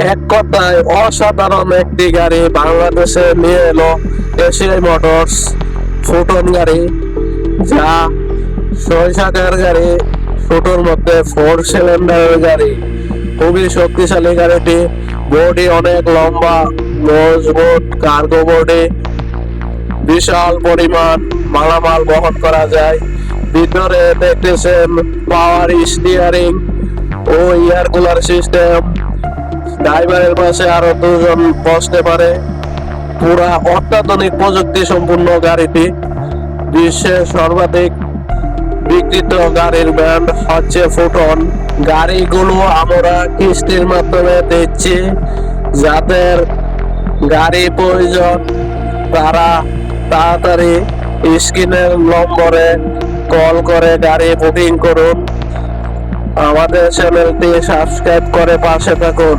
এক কথায়, অসাধারণ একটি গাড়ি বাংলাদেশে নিয়ে এলো এশিয়াই মোটরস ফুটন গাড়ি, যা ছয় চাকার গাড়ি ছোটোর মধ্যে ফোর সিলিন্ডারের গাড়ি। খুবই শক্তিশালী গাড়িটি, বডি অনেক লম্বা মজবুত কার্গো বডি বিশাল পরিমাণ মালামাল বহন করা যায়। ভিতরে দেখতেছেন পাওয়ার স্টিয়ারিং ও এয়ার কুলার সিস্টেম ড্রাইভারের পাশে আরও দুজন বসতে পারে। পুরা অত্যাধুনিক প্রযুক্তি সম্পূর্ণ গাড়িটি, বিশ্বের সর্বাধিক বিক্রিত গাড়ির ব্র্যান্ড হচ্ছে ফুটন। গাড়িগুলো আমরা কিস্তির মাধ্যমে দিচ্ছি, যাদের গাড়ি প্রয়োজন, তারা তাড়াতাড়ি স্ক্রিনের নম্বরে কল করে গাড়ি বুকিং করুন। আমাদের চ্যানেলটি সাবস্ক্রাইব করে পাশে থাকুন।